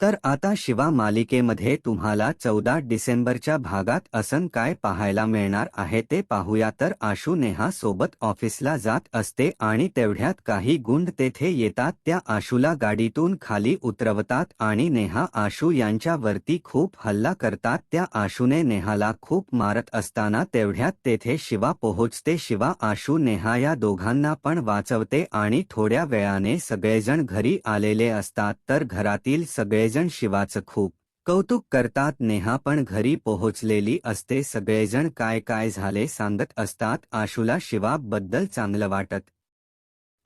तर आता शिवा मालिकेमध्ये तुम्हाला चौदा डिसेंबरच्या भागात असन काय पाहायला मिळणार आहे ते पाहूया. तर आशू नेहा सोबत ऑफिसला जात असते आणि तेवढ्यात काही गुंड तेथे येतात. त्या आशूला गाडीतून खाली उतरवतात आणि नेहा आशू यांच्यावरती खूप हल्ला करतात. त्या आशूने नेहाला खूप मारत असताना तेवढ्यात तेथे शिवा पोहोचते. शिवा आशू नेहा या दोघांना पण वाचवते आणि थोड्या वेळाने सगळेजण घरी आलेले असतात. तर घरातील सगळे सगळेजण शिवाचं खूप कौतुक करतात. नेहा पण घरी पोहोचलेली असते. सगळेजण काय काय झाले सांगत असतात. आशूला शिवाबद्दल चांगलं वाटत.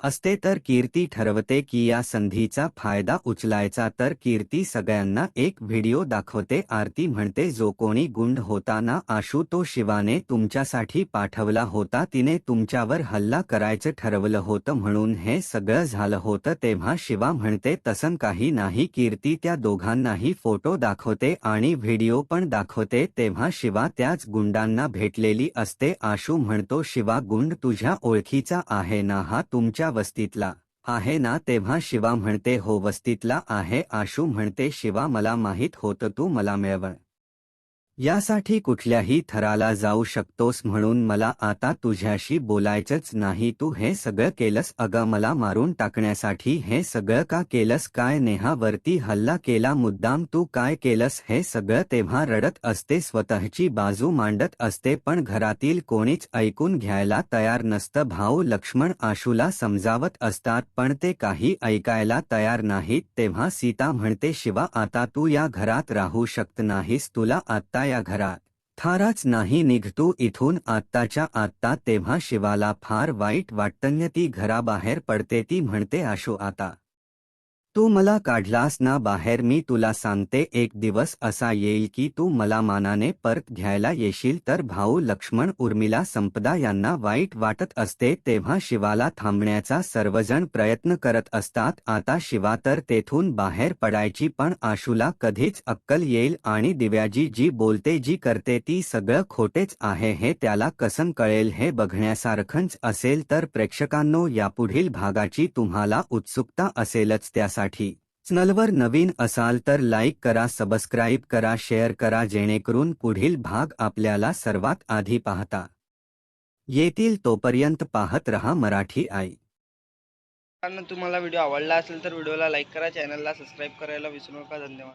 असते तर कीर्ती ठरवते की या संधीचा फायदा उचलायचा तर कीर्ती सगळ्यांना एक व्हिडिओ दाखवते. आरती म्हणते जो कोणी गुंड होता ना आशू तो शिवाने तुमच्यासाठी पाठवला होता. तिने तुमच्यावर हल्ला करायचं ठरवलं होतं. म्हणून हे सगळं झालं होतं. तेव्हा शिवा म्हणते तसं काही नाही. कीर्ती त्या दोघांनाही फोटो दाखवते आणि व्हिडिओ पण दाखवते. तेव्हा शिवा त्याच गुंडांना भेटलेली असते. आशू म्हणतो शिवा गुंड तुझ्या ओळखीचा आहे ना हा? तुमच्या वस्तीतला. आहे ना तेव्हा शिवा म्हणते हो वस्तीतला आहे आशू म्हणते शिवा मला माहीत होतं तू मला मिळवण यासाठी कुठल्याही थराला जाऊ शकतोस म्हणून मला आता तुझ्याशी बोलायचंच नाही. तू हे सगळं केलंस अगं मला मारून टाकण्यासाठी. हे सगळं का केलंस? काय नेहावरती हल्ला केला? मुद्दाम तू काय केलंस? हे सगळं तेव्हा रडत असते स्वतःची बाजू मांडत असते पण घरातील कोणीच ऐकून घ्यायला तयार नसतं. भाऊ लक्ष्मण आशूला समजावत असतात पण ते काही ऐकायला तयार नाहीत. तेव्हा सीता म्हणते शिवा आता तू या घरात राहू शकत नाहीस. तुला आत्ता या घरात. थाराच नाही निघतू इथून आत्ताच्या आत्ता तेव्हा शिवाला फार वाईट वाटतन्य ती घराबाहेर पडते ती म्हणते आशू आता तू मला काढलास ना बाहेर मी तुला सांगते एक दिवस असा येईल की तू मला मानाने परत घ्यायला येशील तर भाऊ लक्ष्मण उर्मिला संपदा यांना वाईट वाटत असते तेव्हा शिवाला थांबण्याचा सर्वजण प्रयत्न करत असतात आता शिवा तर तेथून बाहेर पडायची पण आशूला कधीच अक्कल येईल आणि दिव्याजी जी बोलते जी करते ती सगळं खोटेच आहे हे त्याला कसं कळेल हे बघण्यासारखंच असेल तर प्रेक्षकांनो यापुढील भागाची तुम्हाला उत्सुकता असेलच त्यासाठी चॅनलवर नवीन असाल तर लाईक करा सबस्क्राईब करा शेअर करा जेणेकरून पुढील भाग आपल्याला सर्वात आधी पाहता. येतील तोपर्यंत पाहत रहा मराठी आई. तुम्हाला व्हिडिओ आवडला असेल तर व्हिडिओला लाईक करा चॅनलला सबस्क्राईब करायला विसरू नका. धन्यवाद.